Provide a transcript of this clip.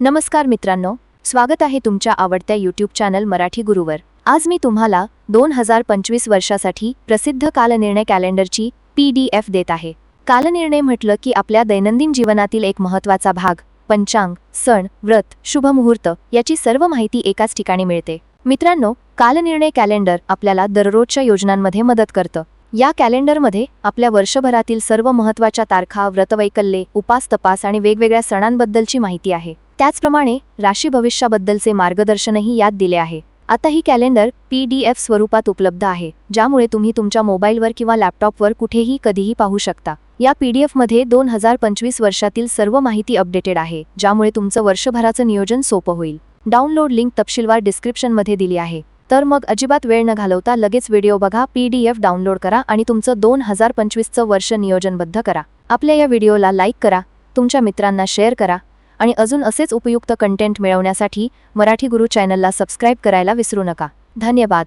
नमस्कार मित्रांनो स्वागत आहे तुमच्या आवडत्या यूट्यूब चॅनल मराठी गुरुवर. आज मी तुम्हाला दोन हजार पंचवीस वर्षासाठी प्रसिद्ध कालनिर्णय कॅलेंडरची पी डी एफ देत आहे. कालनिर्णय म्हटलं की आपल्या दैनंदिन जीवनातील एक महत्त्वाचा भाग पंचांग सण व्रत शुभमुहूर्त याची सर्व माहिती एकाच ठिकाणी मिळते. मित्रांनो कालनिर्णय कॅलेंडर आपल्याला दररोजच्या योजनांमध्ये मदत करतं. या कॅलेंडरमध्ये आपल्या वर्षभरातील सर्व महत्त्वाच्या तारखा व्रतवैकल्ये उपास तपास आणि वेगवेगळ्या सणांबद्दलची माहिती आहे. त्याचप्रमाणे राशी भविष्याबद्दलचे मार्गदर्शनही यात दिले आहे. आता ही कॅलेंडर पी डी एफ स्वरूपात उपलब्ध आहे ज्यामुळे तुम्ही तुमच्या मोबाईलवर किंवा लॅपटॉपवर कुठेही कधीही पाहू शकता. या पी डी एफमध्ये दोन हजार पंचवीस वर्षातील सर्व माहिती अपडेटेड आहे ज्यामुळे तुमचं वर्षभराचं नियोजन सोपं होईल. डाउनलोड लिंक तपशीलवार डिस्क्रिप्शनमध्ये दिली आहे. तर मग अजिबात वेळ न घालवता लगेच व्हिडिओ बघा पी डी एफ डाउनलोड करा आणि तुमचं दोन हजार पंचवीसचं वर्ष नियोजनबद्ध करा. आपल्या या व्हिडिओला लाईक करा तुमच्या मित्रांना शेअर करा आणि अजून असेच उपयुक्त कंटेंट मिळवण्यासाठी मराठी गुरु चॅनलला सबस्क्राईब करायला विसरू नका. धन्यवाद.